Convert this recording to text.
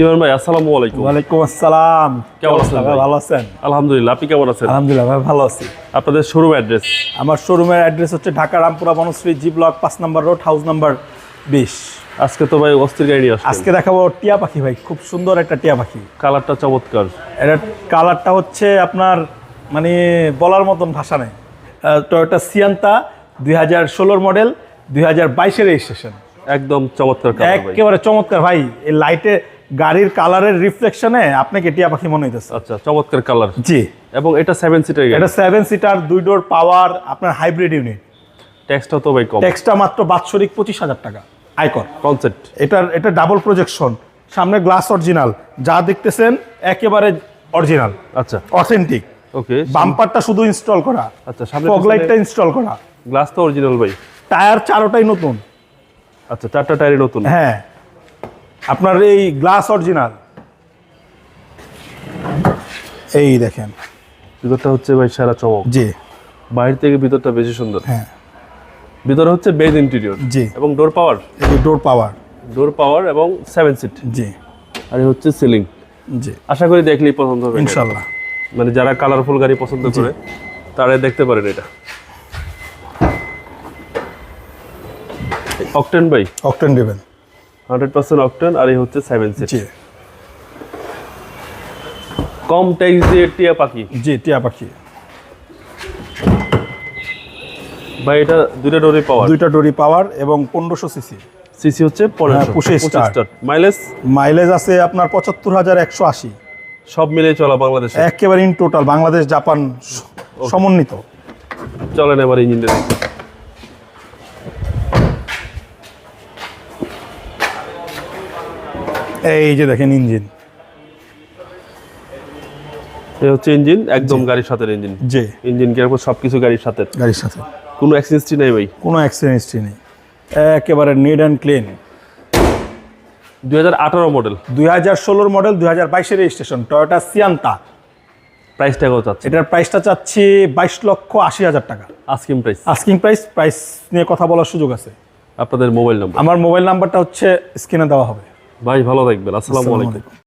ইমান ভাই আসসালামু আলাইকুম। ওয়ালাইকুম আসসালাম। কেমন আছেন ভাই? ভালো আছেন? আলহামদুলিল্লাহ আপনি কেমন আছেন? আলহামদুলিল্লাহ ভাই ভালো আছি। আপনাদের শোরুম অ্যাড্রেস আমার শোরুমের অ্যাড্রেস হচ্ছে ঢাকা রামপুরা বনশ্রী জি ব্লক পাঁচ নম্বর রোড হাউস নাম্বার বিশ। আজকে তো ভাই অস্থির গাড়ি নিয়ে আসছেন আজকে দেখাবো টিয়া পাখি ভাই খুব সুন্দর একটা টিয়া পাখি। কালারটা চমৎকার। এটার কালারটা হচ্ছে আপনার মানে বলার মতন ভাষা নেই। টয়োটা সিয়ান্তা দুই হাজার ষোলোর মডেল দুই হাজার বাইশের রেজিস্ট্রেশন একদম চমৎকার একেবারে চমৎকার ভাই। এই লাইটে গাড়ির কালারের রিফ্লেকশনে আপনাকে টিয়া পাখি মনে হইতেছে। আচ্ছা চমৎকার কালার জি। এবং এটা সেভেন সিটার এটা সেভেন সিটার দুই ডোর পাওয়ার আপনার হাইব্রিড ইউনিট ট্যাক্সটা তো ভাই কম। ট্যাক্সটা মাত্র বাৎসরিক পঁচিশ হাজার টাকা। আয়কর কনসেপ্ট এটার এটা ডাবল প্রজেকশন সামনে গ্লাস অরিজিনাল যা দেখতেছেন একেবারে অরিজিনাল আচ্ছা। অথেন্টিক ওকে বাম্পারটা শুধু ইনস্টল করা। আচ্ছা সামনে ফগ লাইটটা ইনস্টল করা। গ্লাস তো অরিজিনাল ভাই। টায়ার চারোটাই নতুন। আচ্ছা চারটা টায়ারই নতুন। হ্যাঁ। আপনার এই গ্লাস অরিজিনাল এই দেখেন। ভিতরটা হচ্ছে ভাই সারা চমক। জি। বাইরে থেকে ভিতরটা বেশি সুন্দর। হ্যাঁ। ভিতরে হচ্ছে বেজ ইন্টেরিয়র জি। এবং door power door power door power এবং সেভেন সিট জি। আর হচ্ছে সিলিং জি। আশা করি দেখলেই পছন্দ হবে। ইনশাল্লাহ। মানে যারা কালারফুল গাড়ি পছন্দ করে তারা দেখতে পারেন এটা। অকটেন ভাই? অকটেন দেবেন হান্ড্রেড পার্সেন্ট অকটেন আর এই হচ্ছে সেভেন সিট কম ট্যাক্স দিয়ে টিয়া পাখি। জি টিয়া পাখি। ভাই এটা দুইটা ডোরে পাওয়ার দুইটা ডোরি পাওয়ার এবং পনেরোশো সিসি সিসি হচ্ছে পনেরোশো। পুশে স্টার। মাইলেজ মাইলেজ আছে আপনার পঁচাত্তর হাজার একশো আশি। সব মিলে চলা বাংলাদেশ। একেবারে ইন টোটাল বাংলাদেশ জাপান সমন্বিত। চলেন এবার ইঞ্জিনটা এই যে দেখেন ইঞ্জিন। এই হচ্ছে ইঞ্জিন একদম গাড়ির সাথে ইঞ্জিন। জি। ইঞ্জিন গিয়ার সব কিছু গাড়ির সাথে গাড়ির সাথে। কোনো অ্যাক্সিডেন্টই নেই ভাই। কোনো অ্যাক্সিডেন্ট নেই। একেবারে নিড অ্যান্ড ক্লিন দুই হাজার আঠারো মডেল। দুই হাজার ষোলোর মডেল 2022 এর রেজিস্ট্রেশন টয়োটা সিয়ান্তা প্রাইসটা কত চাচ্ছে। এটার প্রাইসটা চাচ্ছি বাইশ লক্ষ আশি হাজার টাকা। Asking price asking price price নিয়ে কথা বলার সুযোগ আছে। আপনাদের মোবাইল নাম্বার আমার মোবাইল নাম্বারটা হচ্ছে স্ক্রিনে দেওয়া হবে। ভাই ভালো থাকবেন। আসসালামু আলাইকুম।